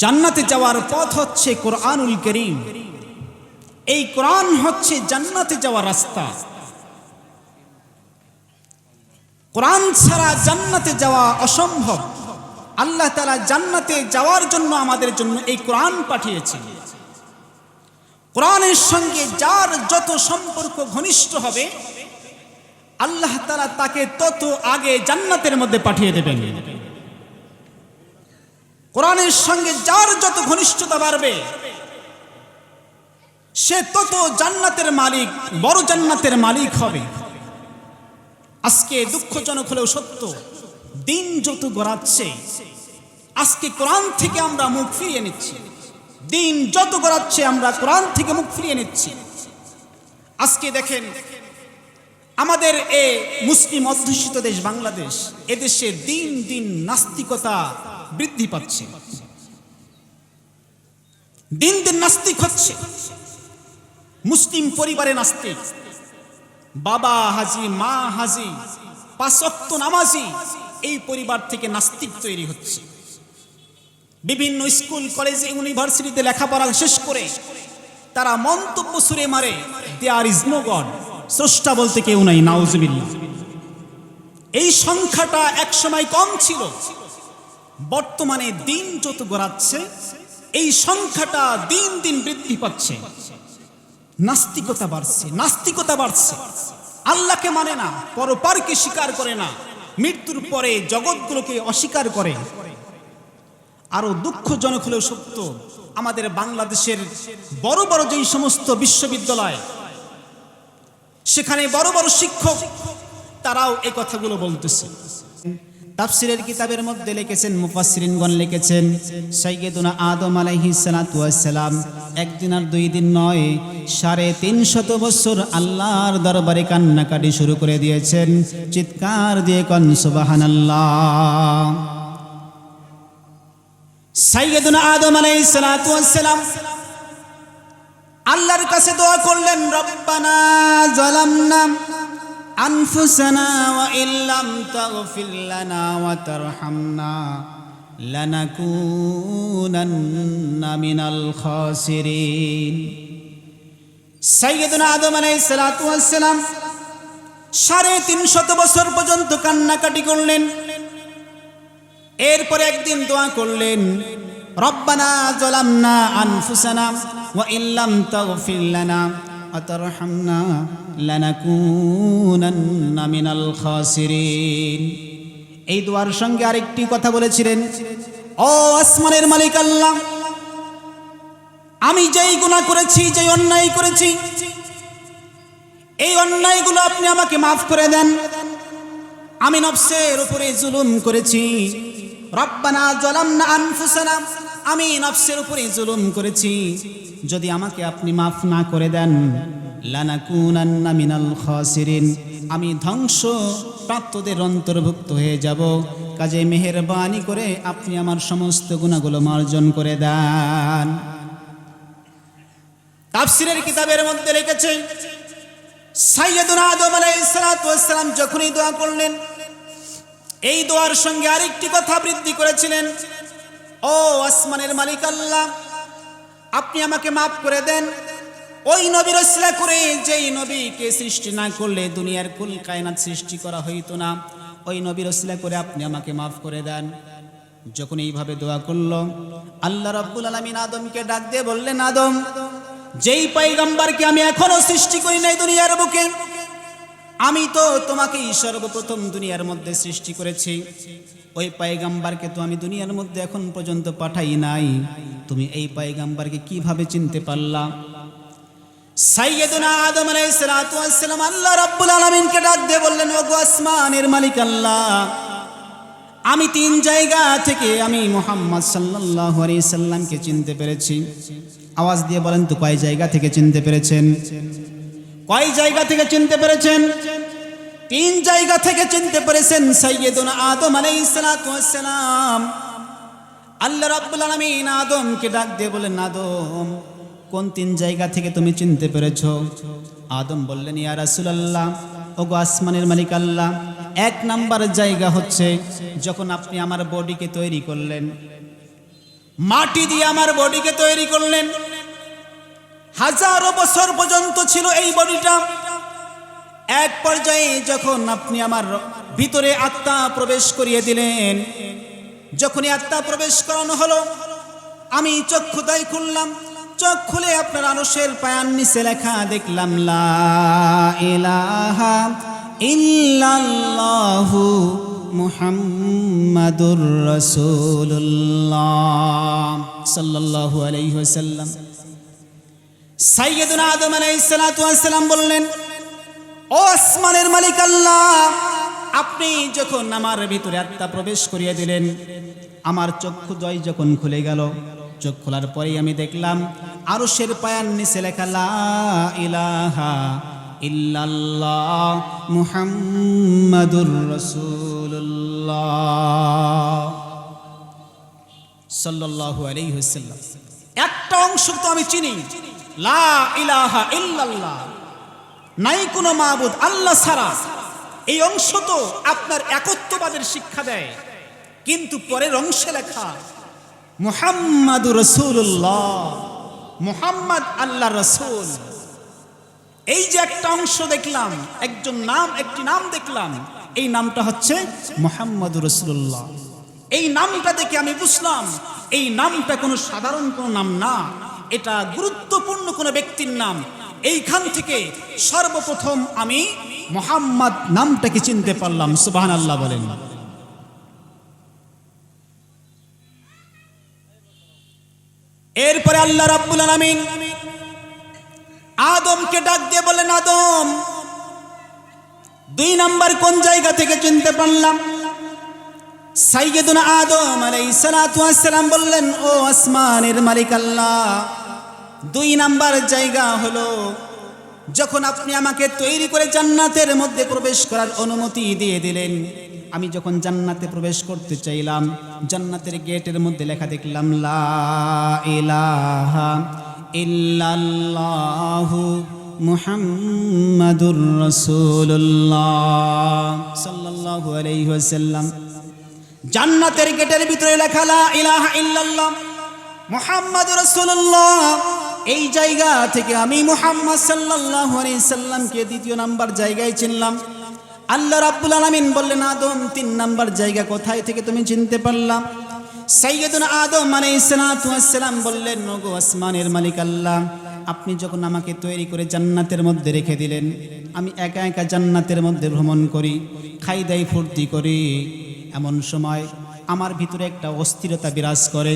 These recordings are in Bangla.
জান্নাতে যাওয়ার পথ হচ্ছে কোরআনুল করিম। এই কোরআন হচ্ছে জান্নাতে যাওয়ার রাস্তা। কোরআন ছাড়া জান্নাতে যাওয়া অসম্ভব। আল্লাহ তালা জান্নাতে যাওয়ার জন্য আমাদের জন্য এই কোরআন পাঠিয়েছেন কোরআনের সঙ্গে যার যত সম্পর্ক ঘনিষ্ঠ হবে, আল্লাহ তালা তাকে তত আগে জান্নাতের মধ্যে পাঠিয়ে দেবেন। কোরআনের সঙ্গে যার যত ঘনিষ্ঠতা বাড়বে, সে তত জান্নাতের মালিক, বড় জান্নাতের মালিক হবে। আজকে দুঃখজনক হলেও সত্য, দিন যত গড়াচ্ছে, আজকে কোরআন থেকে আমরা মুখ ফিরিয়ে নিচ্ছি। দিন যত গড়াচ্ছে, আমরা কোরআন থেকে মুখ ফিরিয়ে নিচ্ছি। আজকে দেখেন, আমাদের এ মুসলিম অধ্যুষিত দেশ বাংলাদেশ, এদেশে দিন দিন নাস্তিকতা বৃদ্ধি পাচ্ছে। দিন দিন নাস্তিক হচ্ছে। মুসলিম পরিবারে নাস্তিক। বাবা হাজি, মা হাজি পাঁচক্ত নামাজি, এই পরিবার থেকে নাস্তিক তৈরি হচ্ছে। বিভিন্ন স্কুল, কলেজে, ইউনিভার্সিটিতে লেখাপড়া শেষ করে তারা মন্তব্য সুরে মারে দেয়ার ইজ নো গড স্রষ্টা বলতে কেউ নাই, নাউজুবিল্লাহ। এই সংখ্যাটা একসময় কম ছিল। বর্তমানে দিন যত গড়াচ্ছে, এই সংখ্যাটা দিন দিন বৃদ্ধি পাচ্ছে। নাস্তিকতা বাড়ছে নাস্তিকতা বাড়ছে। আল্লাহকে মানে না, পরপারকে স্বীকার করে না, মৃত্যুর পরে জগৎগুলোকে অস্বীকার করে। আরও দুঃখজনক হলেও সত্য, আমাদের বাংলাদেশের বড় বড় যেই সমস্ত বিশ্ববিদ্যালয়, সেখানে বড় বড় শিক্ষক, তারাও এই কথাগুলো বলতেছে। তাফসিরের কিতাবের মধ্যে লিখেছেন, মুফাসসিরিনগণ লিখেছেন, সাইয়্যিদুনা আদম ওয়াস সালাম একদিন আর দুই দিন নয়, সাড়ে তিনশত বছর আল্লাহর দরবারে কান্নাকাটি শুরু করে দিয়েছেন। চিৎকার দিয়ে কন, সুবহানাল্লাহ। সাইয়্যিদুনা আদম ওয়াস সালাম আল্লাহর কাছে দোয়া করলেন, রব্বানা জালামনা أنفسنا وإن لم تغفر لنا وترحمنا لنكونن من الخاسرين সাইয়্যিদুনা আদম আলাইহিস সালাতু ওয়াস সালাম সাড়ে তিনশত বছর পর্যন্ত কান্নাকাটি করলেন এরপরে একদিন দোয়া করলেন রব্বানা জালামনা আনফুসানা ওয়া ইল্লাম তাগফির লানা আতারহামনা লানাকুনান্না মিনাল খাসিরিন এই দোয়ার সঙ্গে আরেকটি কথা বলেছিলেন, ও আসমানের মালিক আল্লাহ, আমি যেই গুণা করেছি, যেই অন্যায় করেছি, এই অন্যায়গুলো আপনি আমাকে মাফ করে দেন। আমি নফসের উপরে জুলুম করেছি। রব্বানা জলাম না আনফুসানা আমি নফসের উপরে জুলুম করেছি। যদি আমাকে আপনি মাফ না করে দেন, লানাকুনান্না মিনাল খাসিরিন। আমি ধ্বংস প্রাপ্তদের অন্তর্ভুক্ত হয়ে যাব। কাজে মেহেরবানি করে আপনি আমার সমস্ত গুণাগুলো মার্জন করে দেন। তাফসিরের কিতাবের মধ্যে লিখেছে, সাইয়্যিদুনা আদম আলাইহিস সালাতু ওয়াস সালাম যখনই দোয়া করলেন, এই দোয়ার সঙ্গে আরেকটি কথা বৃদ্ধি করেছিলেন ও আসমানের মালিক আল্লাহ, আপনি আমাকে মাফ করে দেন। ওই নবীর রসলা করে যেই নবীকে সৃষ্টি না করলে দুনিয়ার কুল কায়নাত সৃষ্টি করা হইতো না, ওই নবীর রসলা করে আপনি আমাকে মাফ করে দেন। যখন এইভাবে দোয়া করল, আল্লাহ রাব্বুল আলামিন আদমকে ডাক দিয়ে বললেন, আদম, যেই পয়গম্বরকে আমি এখনও সৃষ্টি করি নাই দুনিয়ার বুকে আমি তো তোমাকেই সর্বপ্রথম দুনিয়ার মধ্যে সৃষ্টি করেছি। ওই পায়গাম্বারকে তো আমি দুনিয়ার মধ্যে এখন পর্যন্ত পাঠাই নাই। তুমি এই পায়গাম্বারকে কীভাবে চিনতে পারলা? সাইয়্যিদুনা আদম আলাইহিস সালাতু আল্লাহ রাব্বুল আলামিনকে ডাক দিয়ে বললেন ওগো আসমানের আল্লাহ, আমি তিন জায়গা থেকে আমি মুহাম্মদ সাল্লাল্লাহু আলাইহি সাল্লামকে চিনতে পেরেছি। আওয়াজ দিয়ে বলেন, তো কয় জায়গা থেকে চিনতে পেরেছেন? কয় জায়গা থেকে চিনতে পেরেছেন? তিন জায়গা থেকে চিনতে পেরেছেন সাইয়্যিদুনা আদম ওয়াস সালাম। আল্লাহ রাব্বুল আলামিন আদমকে ডাক দিয়ে বলেন আদম, কোন তিন জায়গা থেকে তুমি চিনতে পেরেছ? আদম বললেন, ইয়া রাসূলুল্লাহ, ওগো আসমানের মালিক আল্লাহ, এক নাম্বার জায়গা হচ্ছে যখন আপনি আমার বডিকে তৈরি করলেন। মাটি দিয়ে আমার বডিকে তৈরি করলেন। হাজারো বছর পর্যন্ত ছিল এই বডিটা। এক পর্যায়ে যখন আপনি আমার ভিতরে আত্মা প্রবেশ করিয়ে দিলেন, যখনই আত্মা প্রবেশ করানো হলো, আমি চক্ষু তাই খুললাম। চোখ খুলে আপনার আনসের পায়ার নিচে লেখা দেখলাম, লা ইলাহা ইল্লাল্লাহু মুহাম্মাদুর রাসূলুল্লাহ সাল্লাল্লাহু আলাইহি সাইয়্যিদুনা আদম বললেন মালিক আল্লাহ, আপনি যখন আমার ভিতরে আত্মা প্রবেশ করিয়ে দিলেন, আমার চক্ষু জয় যখন খুলে গেল, চোখ খোলার পরেই আমি দেখলাম, আরশের পায়ার নিচে লেখা ইলাহা ইল্লাল্লাহ মুহাম্মাদুর একটা অংশ তো আমি চিনি। লা ইলাহা নাই কোনো মাবুদ আল্লাহ ছাড়া। এই অংশ তো আপনার একত্ববাদের শিক্ষা দেয়। কিন্তু পরের অংশে লেখা, মুহাম্মাদু রসুল্লাহ মুহাম্মদ আল্লাহ রসুল। এই যে একটা অংশ দেখলাম, একজন নাম, একটি নাম দেখলাম, এই নামটা হচ্ছে মোহাম্মদ রসুল্লাহ এই নামটা দেখে আমি বুঝলাম, এই নামটা কোনো সাধারণ কোনো নাম না, এটা গুরুত্বপূর্ণ কোনো ব্যক্তির নাম। এইখান থেকে সর্বপ্রথম আমি মোহাম্মদ নামটাকে চিনতে পারলাম সুবাহ আল্লাহ বলেন। এরপরে আল্লাহ রাব্বুল আলামিন আদমকে ডাক দিয়ে বলেন, আদম, দুই নাম্বার কোন জায়গা থেকে চিনতে পারলাম? সাইয়েদুনা আদম আলাইহিস সালাতু ওয়াস সালাম বললেন, ও আসমানের মালিক আল্লাহ, দুই নাম্বার জায়গা হলো যখন আপনি আমাকে তৈরি করে জান্নাতের মধ্যে প্রবেশ করার অনুমতি দিয়ে দিলেন। আমি যখন জান্নাতে প্রবেশ করতে চাইলাম, জান্নাতের গেটের মধ্যে লেখা দেখলাম, লা ইলাহা ইল্লাল্লাহু মুহাম্মাদুর রাসূলুল্লাহ সাল্লাল্লাহু আলাইহি ওয়াসাল্লাম। জান্নাতের গেটের ভিতরে লেখা, লা ইলাহা ইল্লাল্লাহ মুহাম্মদ রাসূলুল্লাহ। এই জায়গা থেকে আমি মুহাম্মদ সাল্লাল্লাহু আলাইহি সাল্লামকে দ্বিতীয় নাম্বার জায়গায় চিনলাম। আল্লাহ রাব্বুল আলামিন বললেন, আদম, তিন নাম্বার জায়গা কোথায় থেকে তুমি চিনতে পারলাম সাইয়্যিদুনা আদম আলাইহিস সালাতু ওয়াস সালাম বললেন ওগো আসমানের মালিক আল্লাহ, আপনি যখন আমাকে তৈরি করে জান্নাতের মধ্যে রেখে দিলেন, আমি একা একা জান্নাতের মধ্যে ভ্রমণ করি খাই দাই ফুর্তি করি। এমন সময় আমার ভিতরে একটা অস্থিরতা বিরাজ করে।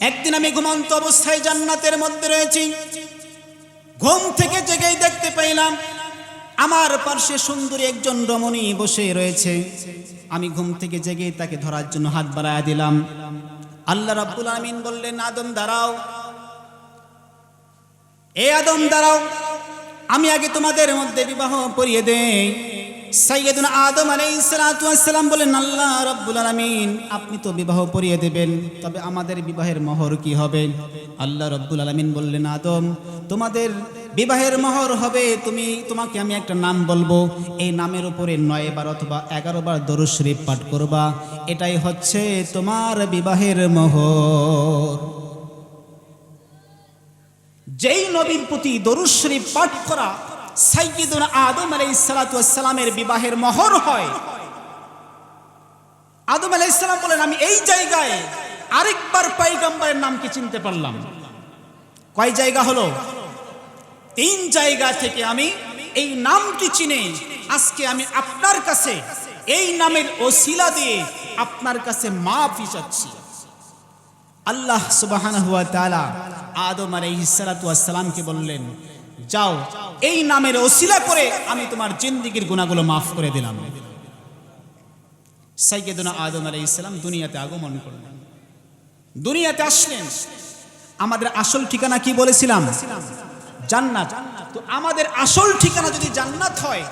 একদিন আমি ঘুমন্ত অবস্থায় জান্নাতের মধ্যে রয়েছি। ঘুম থেকে জেগেই দেখতে পাইলাম আমার পার্শ্বে সুন্দরী একজন রমণী বসে রয়েছে। আমি ঘুম থেকে জেগে তাকে ধরার জন্য হাত বাড়ায় দিলাম। আল্লাহ রাব্বুল আমিন বললেন, আদম, দাঁড়াও। এ আদম, দাঁড়াও। আমি আগে তোমাদের মধ্যে বিবাহ পড়িয়ে দেই। সাইয়েদুনা আদম আলাইহিস সালাতু ওয়াস সালাম বলেন, আল্লাহ রাব্বুল আলামিন, আপনি তো বিবাহ পড়িয়ে দেবেন। তবে আমাদের বিবাহের মহর কি হবে? আল্লাহ রাব্বুল আলামিন বললেন, আদম, তোমাদের বিবাহের মহর হবে। তুমি, তোমাকে আমি একটা নাম বলব। এই নামের উপরে নয় বার অথবা এগারো বার দরুদ শরীফ পাঠ করবা। এটাই হচ্ছে তোমার বিবাহের মহর। যেই নবীর প্রতি দরুদ শরীফ পাঠ করা সাইয়্যিদুনা আদম আলাইহিস সালাতু ওয়াস বিবাহের মোহর হয়। আদম আলাইহিস সালাম বলেন, আমি এই জায়গায় আরেকবার পয়গম্বরের নামকে চিনতে পারলাম। কয় জায়গা হলো? তিন জায়গা থেকে আমি এই নামটি চিনে আজকে আমি আপনার কাছে এই নামের ওসিলা দিয়ে আপনার কাছে মাফি চাচ্ছি। আল্লাহ সুবহানাহু ওয়া তাআলা আদম আলাইহিস সালাতু ওয়াস বললেন যাও। এই নামের ওসিলা করে আমি তোমার জিন্দিগির গুণাগুলো মাফ করে দিলাম। সাইয়েদুনা আদম আলাইহিস সালাম দুনিয়াতে আগমন করলেন। দুনিয়াতে আসলেন। আমাদের আসল ঠিকানা কি বলেছিলাম? জান্নাত। তো আমাদের আসল ঠিকানা যদি জান্নাত হয়,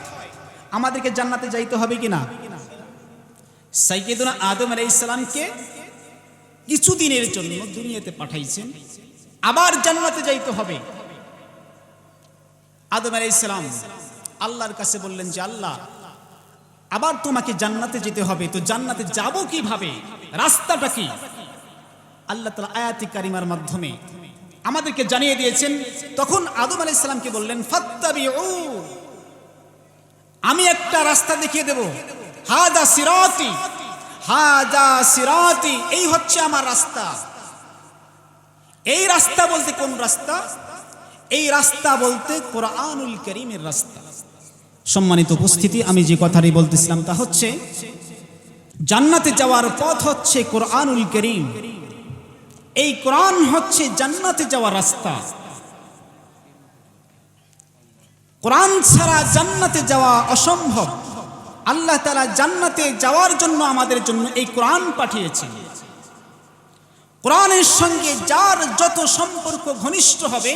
আমাদেরকে জান্নাতে যাইতে হবে কি না সাইয়েদুনা আদম আলাইহিস সালামকে কিছুদিনের জন্য দুনিয়াতে পাঠাইছেন। আবার জান্নাতে যাইতে হবে। আদম আলাইহিস সালাম আল্লাহর কাছে বললেন যে আল্লাহ, আবার তোমাকে জান্নাতে যেতে হবে, তো জান্নাতে যাব কীভাবে? রাস্তাটা কি? আল্লাহ তালা আয়াতি কারিমার মাধ্যমে আমাদেরকে জানিয়ে দিয়েছেন। তখন আদম আলাইহিস সালামকে বললেন, ফাত্তাবিউ, আমি একটা রাস্তা দেখিয়ে দেব। হাদা সিরাতি হাদা সিরাতি, এই হচ্ছে আমার রাস্তা। এই রাস্তা বলতে কোন রাস্তা? এই রাস্তা বলতে কোরআনুল করিমের রাস্তা। সম্মানিত উপস্থিতি, আমি যে কথাটি বলতেছিলাম তা হচ্ছে, জান্নাতে যাওয়ার পথ হচ্ছে কোরআনুল করিম। এই কোরআন হচ্ছে জান্নাতে যাওয়ার রাস্তা। কোরআন ছাড়া জান্নাতে যাওয়া অসম্ভব। আল্লাহ তালা জান্নাতে যাওয়ার জন্য আমাদের জন্য এই কোরআন পাঠিয়েছেন। কোরআনের সঙ্গে যার যত সম্পর্ক ঘনিষ্ঠ হবে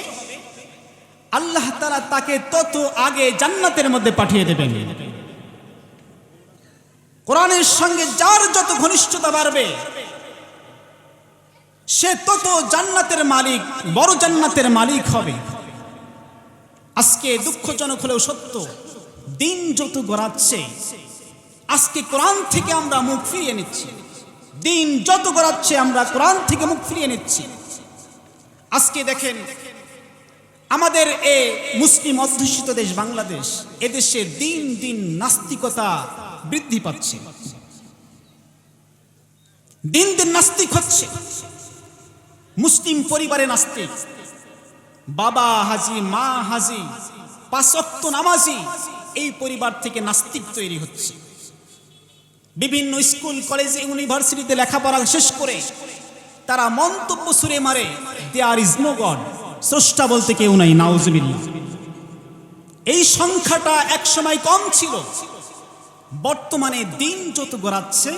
আল্লাহ তালা তাকে তত আগে জান্নাতের মধ্যে পাঠিয়ে দেবেন। কোরআনের সঙ্গে যার যত ঘনিষ্ঠতা বাড়বে, সে তত জান্নাতের মালিক, বড় জান্নাতের মালিক হবে। আজকে দুঃখজনক হলেও সত্য, দিন যত গড়াচ্ছে, আজকে কোরআন থেকে আমরা মুখ ফিরিয়ে নিচ্ছি। দিন যত গড়াচ্ছে, আমরা কোরআন থেকে মুখ ফিরিয়ে নিচ্ছি। আজকে দেখেন আমাদের এ মুসলিম অধ্যুষিত দেশ বাংলাদেশ এদেশে দিন দিন নাস্তিকতা বৃদ্ধি পাচ্ছে। দিন দিন নাস্তিক হচ্ছে। মুসলিম পরিবারে নাস্তিক। বাবা হাজি, মা হাজি পাঁচক্ত নামাজি, এই পরিবার থেকে নাস্তিক তৈরি হচ্ছে। বিভিন্ন স্কুল, কলেজে, ইউনিভার্সিটিতে লেখাপড়া শেষ করে তারা মন্তব্য সুরে মারে দেয়ার ইজ নো গড স্রষ্টা বলতে কেউ নাই, নাউজুবিল্লাহ। এই সংখ্যাটা এক সময় কম ছিল। বর্তমানে দিন যত গড়াচ্ছে,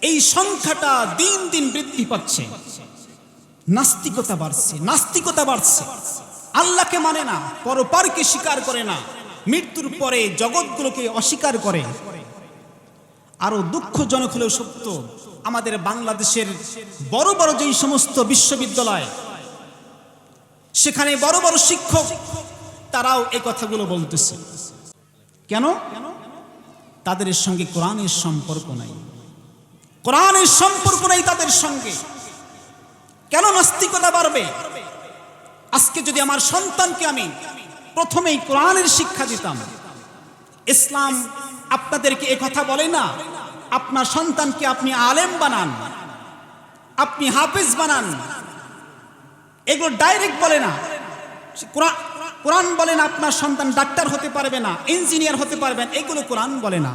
এই সংখ্যাটা দিন দিন বৃদ্ধি পাচ্ছে। নাস্তিকতা বাড়ছে নাস্তিকতা বাড়ছে। আল্লাহকে মানে না, পরপারকে স্বীকার করে না, মৃত্যুর পরে জগৎগুলোকে অস্বীকার করে। আরও দুঃখজনক হলেও সত্য, আমাদের বাংলাদেশের বড় বড় যেই সমস্ত বিশ্ববিদ্যালয় সেখানে বড় বড় শিক্ষক, তারাও এই কথাগুলো বলতেছে। কেন? তাদের সঙ্গে কোরআনের সম্পর্ক নাই। কোরআনের সম্পর্ক নাই তাদের সঙ্গে। কেন নাস্তিকতা বাড়বে? আজকে যদি আমার সন্তানকে আমি প্রথমেই কোরআনের শিক্ষা দিতাম, ইসলাম আপনাদেরকে কথা বলে না, আপনার সন্তানকে আপনি আলেম বানান, আপনি হাফেজ বানান এগুলো ডাইরেক্ট বলে না। কোরআন বলেন আপনার সন্তান ডাক্তার হতে পারবে না ইঞ্জিনিয়ার হতে পারবেন এগুলো কোরআন বলে না।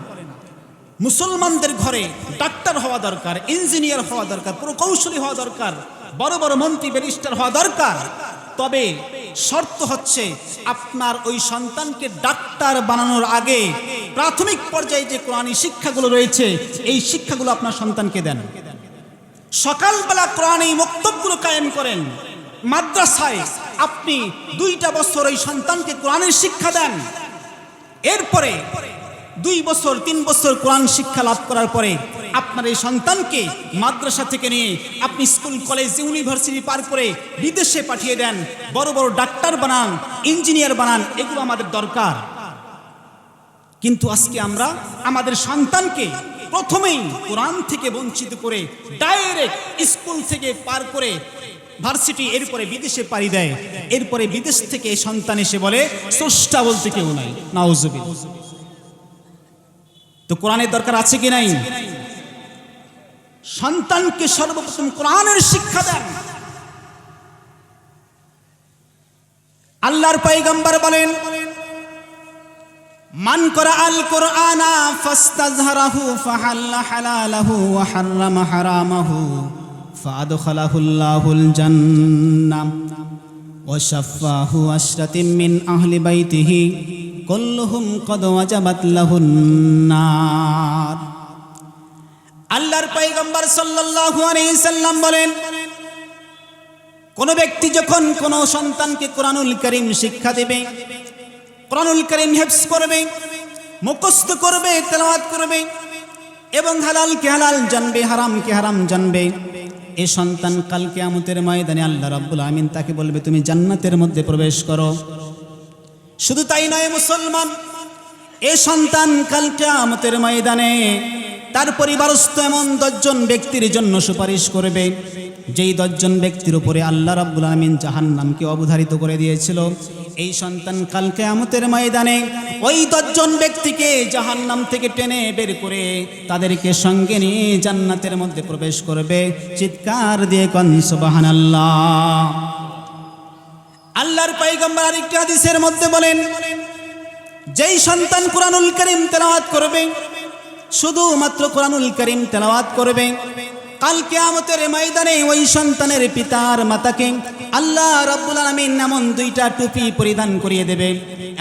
মুসলমানদের ঘরে ডাক্তার হওয়া দরকার ইঞ্জিনিয়ার হওয়া দরকার, প্রকৌশলী হওয়া দরকার, বড় বড় মন্ত্রী ব্যারিস্টার হওয়া দরকার। তবে শর্ত হচ্ছে আপনার ওই সন্তানকে ডাক্তার বানানোর আগে প্রাথমিক পর্যায়ে যে কোরআনী শিক্ষাগুলো রয়েছে, এই শিক্ষাগুলো আপনার সন্তানকে দেন। সকালবেলা কোরআন এই বক্তব্যগুলো কায়েম করেন। মাদ্রাসায় আপনি দুইটা বছর ওই সন্তানকে কোরআনের শিক্ষা দেন। এরপরে দুই বছর, তিন বছর কোরআন শিক্ষা লাভ করার পরে আপনার এই সন্তানকে মাদ্রাসা থেকে নিয়ে আপনি স্কুল, কলেজ, ইউনিভার্সিটি পার করে বিদেশে পাঠিয়ে দেন। বড় বড় ডাক্তার বানান, ইঞ্জিনিয়ার বানান, এগুলো আমাদের দরকার। কিন্তু আজকে আমরা আমাদের সন্তানকে প্রথমেই কোরআন থেকে বঞ্চিত করে ডাইরেক্ট স্কুল থেকে পার করে ভার্সিটি এরপরে বিদেশে পাড়ি দেয়। এরপরে বিদেশ থেকে সন্তান এসে বলে, স্রষ্টা বলতে কেউ নাই। নাউজুবিল তো কোরআনের দরকার আছে কি নাই? সন্তানকে সর্বপ্রথম কোরআনের শিক্ষা দেন। আল্লাহর পয়গম্বর বলেন, মান করা আল কোরআনা ফাস্তাজহারাহু ফাহাল্লা হালালাহু ওয়া হাররামা হারামাহু। ফাদখালাহুল্লাহুল জান্নাহ ওয়া শাফাহু আশরাতিন মিন আহলি বাইতিহি কুল্লুহুম কদ ওয়াজাবাত লাহুন নার। আল্লাহর পয়গম্বর সাল্লাল্লাহু আলাইহি সাল্লাম বলেন, কোন ব্যক্তি যখন কোন সন্তানকে কোরআনুল করিম শিক্ষা দেবে, কোরআনুল করিম হেফস করবে, মুখস্থ করবে, তেলাওয়াত করবে এবং হালালকে হালাল জানবে, হারামকে হারাম জানবে এ সন্তান কাল আমতের ময়দানে আল্লাহ রাব্বুল আমিন তাকে বলবে, তুমি জান্নাতের মধ্যে প্রবেশ করো। শুধু তাই নয়, মুসলমান, এ সন্তান কাল আমতের ময়দানে তার পরিবারস্থ এমন দশজন ব্যক্তির জন্য সুপারিশ করবে। যেই দশজন ব্যক্তির উপরে আল্লাহ রাব্বুল আলমিন জাহান্নামকে অবধারিত করে দিয়েছিল, এই সন্তান কালকে আমতের ময়দানে ওই দশজন ব্যক্তিকে জাহান্নাম থেকে টেনে বের করে তাদেরকে সঙ্গে নিয়ে জান্নাতের মধ্যে প্রবেশ করবে। চিৎকার দিয়ে কনসবাহান আল্লাহ আল্লাহর পাইগম্বর আরেকটি হাদিসের মধ্যে বলেন, যেই সন্তান কোরআনুল করিম তেলাওয়াত করবে, শুধুমাত্র কোরআনুল করিম তেলাওয়াত করবে কালকে আমতের ময়দানে ওই সন্তানের পিতার মাতাকে আল্লাহ রাব্বুল আলামিন এমন দুইটা টুপি পরিধান করিয়ে দেবে,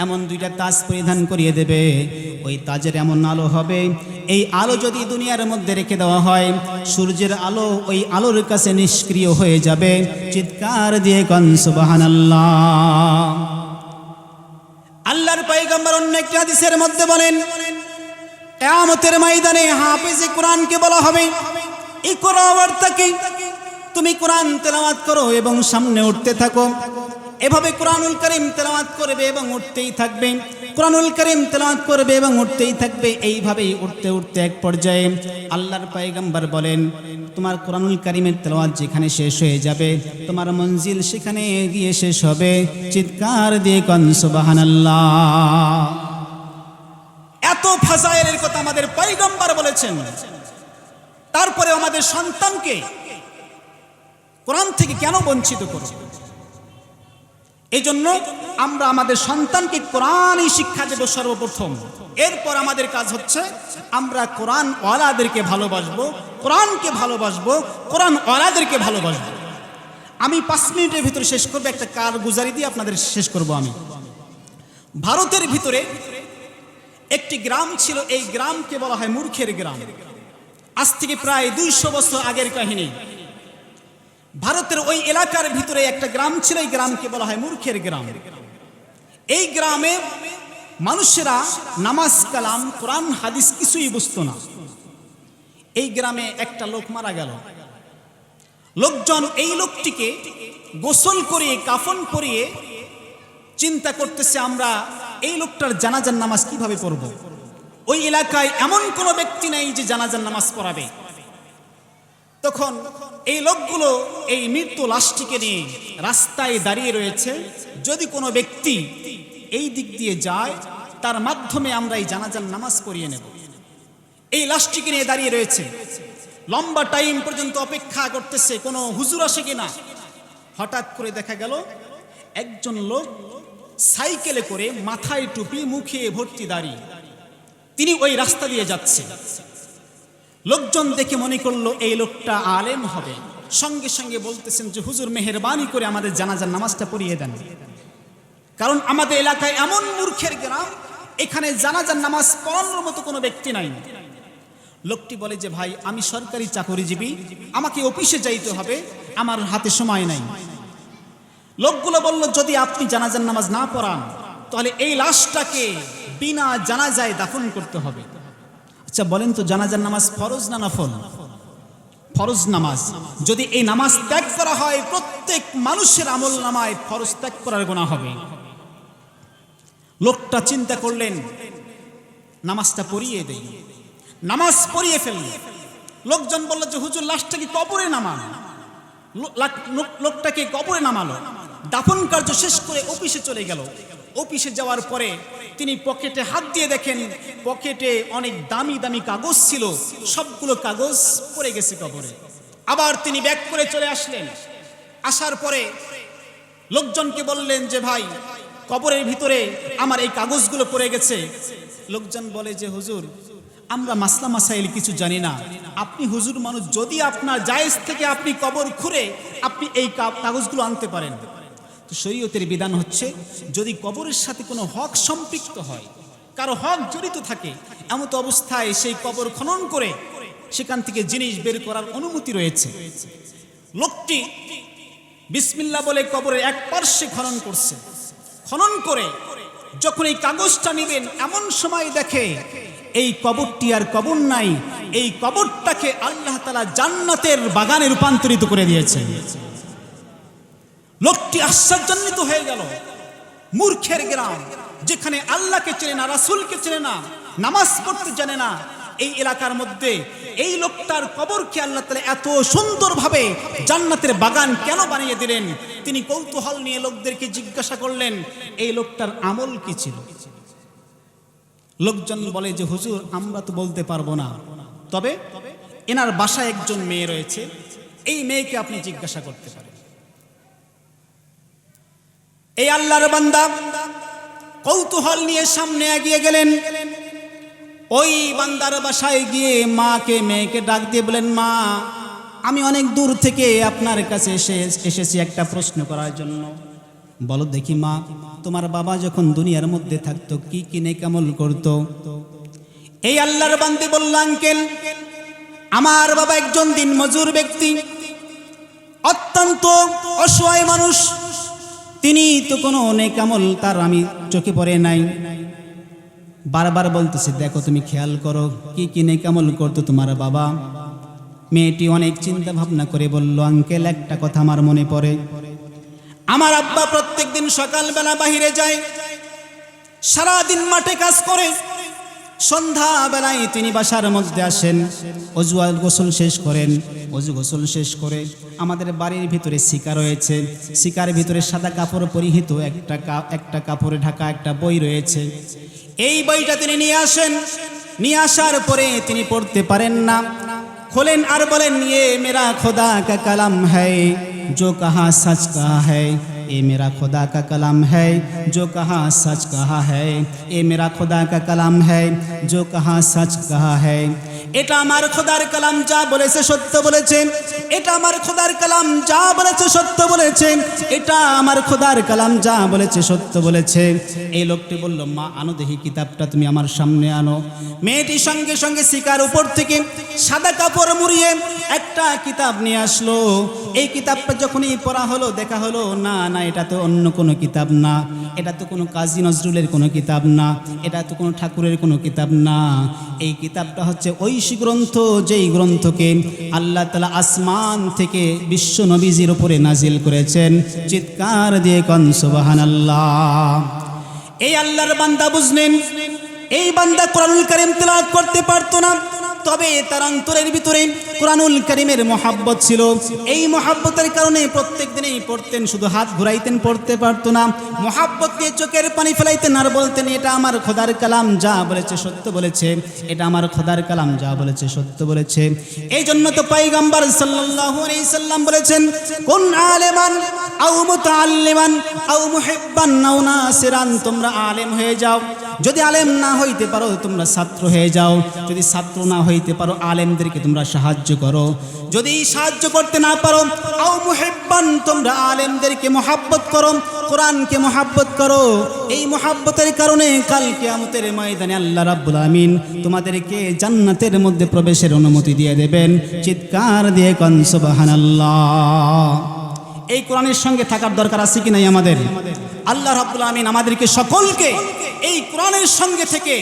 এমন দুইটা তাজ পরিধান করিয়ে দেবে। ওই তাজের এমন আলো হবে, এই আলো যদি দুনিয়ার মধ্যে রেখে দেওয়া হয়, সূর্যের আলো ওই আলোর কাছে নিষ্ক্রিয় হয়ে যাবে। চিৎকার দিয়ে কন, সুবহানাল্লাহ। আল্লাহর পাইগম্বর অন্য একটি হাদিসের মধ্যে বলেন, কেয়ামতের ময়দানে হাফেজে কোরআনকে বলা হবে এই তুমি কোরআন তেলাওয়াত করো এবং সামনে উঠতে থাকো। এভাবে কোরআনুল করিম তেলাওয়াত করবে এবং উঠতেই থাকবে। কোরআনুল করিম তেলাওয়াত করবে এবং উঠতেই থাকবে, এইভাবেই উঠতে উঠতে এক পর্যায়ে আল্লাহর পাইগম্বর বলেন, তোমার কোরআনুল করিমের তেলাওয়াত যেখানে শেষ হয়ে যাবে, তোমার মঞ্জিল সেখানে গিয়ে শেষ হবে। চিৎকার দিয়ে কন, সুবহানাল্লাহ। এত ফাজাইলের কথা আমাদের পাইগম্বর বলেছেন। তারপরে আমাদের সন্তানকে কোরআন থেকে কেন বঞ্চিত করব এই জন্য আমরা আমাদের সন্তানকে কোরআনই শিক্ষা দেব সর্বপ্রথম। এরপর আমাদের কাজ হচ্ছে আমরা কোরআন ওয়ালাদেরকে ভালোবাসবো, কোরআনকে ভালোবাসবো কোরআন ওয়ালাদেরকে ভালোবাসবো। আমি পাঁচ মিনিটের ভিতরে শেষ করব, একটা কার গুজারি দিয়ে আপনাদের শেষ করব আমি। ভারতের ভিতরে একটি গ্রাম ছিল, এই গ্রামকে বলা হয় মূর্খের গ্রাম। আজ থেকে প্রায় দুইশো বছর আগের কাহিনী। ভারতের ওই এলাকার ভিতরে একটা গ্রাম ছিল, এই গ্রামকে বলা হয় মূর্খের গ্রাম। এই গ্রামে মানুষেরা নামাজ, কালাম, কোরআন, হাদিস কিছুই বুঝতো না। এই গ্রামে একটা লোক মারা গেল। লোকজন এই লোকটিকে গোসল করিয়ে, কাফন করিয়ে চিন্তা করতেছে, আমরা এই লোকটার জানাজার নামাজ কীভাবে পড়ব? ওই এলাকায় এমন কোনো ব্যক্তি নেই যে জানাজার নামাজ পড়াবে। তখন এই লোকগুলো এই মৃত্যু লাশটিকে নিয়ে রাস্তায় দাঁড়িয়ে রয়েছে। যদি কোনো ব্যক্তি এই দিক দিয়ে যায়, তার মাধ্যমে আমরা এই জানাজার নামাজ পড়িয়ে নেব। এই লাশটিকে নিয়ে দাঁড়িয়ে রয়েছে। লম্বা টাইম পর্যন্ত অপেক্ষা করতেছে কোনো হুজুর আসে কিনা। হঠাৎ করে দেখা গেল, একজন লোক সাইকেলে করে মাথায় টুপি, মুখে ভর্তি দাঁড়িয়ে তিনি ওই রাস্তা দিয়ে যাচ্ছে। লোকজন দেখে মনে করল, এই লোকটা আলেম হবে। সঙ্গে সঙ্গে বলতেছেন যে, হুজুর, মেহরবানি করে আমাদের জানাজার নামাজটা পড়িয়ে দেন। কারণ আমাদের এলাকায় এমন মূর্খের গ্রাম, এখানে জানাজার নামাজ পড়ানোর মতো কোনো ব্যক্তি নাই। লোকটি বলে যে, ভাই, আমি সরকারি চাকরিজীবী, আমাকে অফিসে যাইতে হবে, আমার হাতে সময় নাই। লোকগুলো বলল, যদি আপনি জানাজার নামাজ না পড়ান, তাহলে এই লাশটাকে বিনা জানাজায় দাফন করতে হবে। আচ্ছা বলেন তো, জানাজার নামাজ ফরজ না নফল? ফরজ নামাজ। যদি এই নামাজ ত্যাগ করা হয়, প্রত্যেক মানুষের আমল নামায় ফরজ ত্যাগ করার গোনা হবে। লোকটা চিন্তা করলেন, নামাজটা পড়িয়ে দেই। নামাজ পড়িয়ে ফেলল লোকজন বলল যে, হুজুর লাশটাকে কবরে নামান? লোকটাকে কবরে নামালো। দাফন কার্য শেষ করে অফিসে চলে গেল। অফিসে যাওয়ার পরে তিনি পকেটে হাত দিয়ে দেখেন, পকেটে অনেক দামি দামি কাগজ ছিল, সবগুলো কাগজ পড়ে গেছে কবরে। আবার তিনি ব্যাক করে চলে আসলেন। আসার পরে লোকজনকে বললেন যে, ভাই, কবরের ভিতরে আমার এই কাগজগুলো পড়ে গেছে। লোকজন বলে যে, হুজুর, আমরা মাসলা মাসাইল কিছু জানি না। আপনি হুজুর মানুষ, যদি আপনার জায়েজ থেকে আপনি কবর খুঁড়ে আপনি এই কাগজগুলো আনতে পারেন। তো শরীয়তের বিধান হচ্ছে, যদি কবরের সাথে কোনো হক সম্পৃক্ত হয়, কারও হক জড়িত থাকে, এমত অবস্থায় সেই কবর খনন করে সেখান থেকে জিনিস বের করার অনুমতি রয়েছে। লোকটি বিসমিল্লা বলে কবরের এক পার্শ্বে খনন করছে। খনন করে যখন এই কাগজটা নেবেন, এমন সময় দেখে এই কবরটি আর কবর নাই, এই কবরটাকে আল্লাহ তালা জান্নাতের বাগানে রূপান্তরিত করে দিয়েছে লোকটি আশ্চর্যান্বিত হয়ে গেল। মূর্খের গ্রাম, যেখানে আল্লাহকে চেনে না, রাসুলকে চেনে না, নামাজ পড়তে জানে না, এই এলাকার মধ্যে এই লোকটার কবরকে আল্লাহ তালা এত সুন্দরভাবে জান্নাতের বাগান কেন বানিয়ে দিলেন? তিনি কৌতূহল নিয়ে লোকদেরকে জিজ্ঞাসা করলেন, এই লোকটার আমল কি ছিল? লোকজন বলে যে, হুজুর, আমরা তো বলতে পারব না। তবে এনার বাসায় একজন মেয়ে রয়েছে। এই মেয়েকে আপনি জিজ্ঞাসা করতে পারেন। এই আল্লাহর বান্দা কৌতূহল নিয়ে সামনে এগিয়ে গেলেন। ওই বান্দার বাসায় গিয়ে মাকে, মেয়েকে ডাক দিয়ে বলেন মা, আমি অনেক দূর থেকে আপনার কাছে এসে, এসেছি একটা প্রশ্ন করার জন্য। বলো দেখি মা, তোমার বাবা যখন দুনিয়ার মধ্যে থাকতো, কি কিনে কেমন করতো? এই আল্লাহর বান্দি বলল, আঙ্কেল, আমার বাবা একজন দিন মজুর ব্যক্তি। অত্যন্ত অসহায় মানুষ। তিনি তো কোনো অনেক আমল তার আমি চোখে পড়ে নাই। বারবার বলতেছে, দেখো তুমি খেয়াল করো, কি কি নেকামল করতো তোমার বাবা। মেয়েটি অনেক চিন্তা ভাবনা করে বলল, আঙ্কেল, একটা কথা আমার মনে পড়ে। আমার আব্বা প্রত্যেকদিন সকালবেলা বাহিরে যায়, সারাদিন মাঠে কাজ করে সন্ধ্যাবেলায় তিনি বাসার মধ্যে আসেন। অজু গোসল শেষ করেন। অজু গোসল শেষ করে আমাদের বাড়ির ভিতরে শিকা রয়েছে শিকার ভিতরে সাদা কাপড় পরিহিত একটা একটা কাপড়ে ঢাকা একটা বই রয়েছে। এই বইটা তিনি নিয়ে আসেন। নিয়ে আসার পরে তিনি পড়তে পারেন না। খোলেন আর বলেন ইয়ে মেরা খোদা কা কালাম হ্যায়, জো কাহা সচ হ্যায়। ये मेरा खुदा का कलाम है, जो कहाँ सच कहा है। ये मेरा खुदा का कलाम है, जो कहाँ सच कहा है। এটা আমার খোদার কালাম যা বলেছে, সত্য বলেছেন। এটা আমার খোদার কালাম যা বলেছে, সত্য বলেছেন। এটা আমার খোদার কালাম যা বলেছে, সত্য বলেছে এই লোকটি বলল, মা, আনো দেখি কিতাবটা তুমি আমার সামনে আনো। মেয়েটি সঙ্গে সঙ্গে শিকার উপর থেকে সাদা কাপড় মুড়িয়ে একটা কিতাব নিয়ে আসলো। এই কিতাবটা যখনই পড়া হলো, দেখা হলো, না না, এটা তো অন্য কোনো কিতাব না। এটা তো কোনো কাজী নজরুলের কোনো কিতাব না। এটা তো কোনো ঠাকুরের কোনো কিতাব না। এই কিতাবটা হচ্ছে ঐশী গ্রন্থ, যেই গ্রন্থকে আল্লাহ তালা আসমান থেকে বিশ্ব নবীজির উপরে নাজিল করেছেন। চিৎকার দিয়ে কনসবাহান আল্লাহ এই আল্লাহর বান্দা বুঝলেন, এই বান্দা কোরআনুল কারিম করতে পারতো না। তবে তার অন্তরের ভিতরে কোরআনুল করিমের মহাব্বত ছিল। এই মহাব্বতের কারণে প্রত্যেক দিনেই পড়তেন, শুধু হাত ঘুরাইতেন, পড়তে পারতো না। মহাব্বত দিয়ে চোখের পানি ফেলাইতেন আর বলতেন, এটা আমার খোদার কালাম, যা বলেছে সত্য বলেছে। এটা আমার খোদার কালাম, যা বলেছে সত্য বলেছে। এই জন্য তো পাইগাম্বার সাল্লাল্লাহু আলাইহি সাল্লাম বলেছেন, কোন আলেমান আও মুতাআল্লিমান আও মুহিব্বান আও নাসিরান, তোমরা আলেম হয়ে যাও। যদি আলেম না হইতে পারো, তোমরা ছাত্র হয়ে যাও। যদি ছাত্র না হইতে পারো, আলেমদেরকে তোমরা সাহায্য করো। যদি সাহায্য করতে না পারো, আও মুহিব্বান, তোমরা আলেমদেরকে মহাব্বত করো, কোরআনকে মহাব্বত করো। এই মহাব্বতের কারণে কাল কিয়ামতের ময়দানে আল্লাহ রাব্বুল আমিন তোমাদেরকে জান্নাতের মধ্যে প্রবেশের অনুমতি দিয়ে দেবেন। চিৎকার দিয়ে কন, সুবহানাল্লাহ। এই কোরআনের সঙ্গে থাকার দরকার আছে কি নাই আমাদের? আল্লাহ রাব্বুল আমিন আমাদেরকে সকলকে এই কোরআনের সঙ্গে থেকে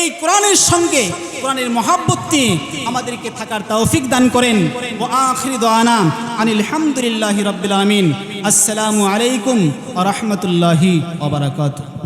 এই কোরআনের সঙ্গে, কোরআনের মহাব্বতী আমাদেরকে থাকার তৌফিক দান করেন। ও আখির দোয়ানা আনিল হামদুলিল্লাহ রবিল আমিন আসসালামু আলাইকুম আ রহমতুল্লাহি ওয়া বারাকাতুহু।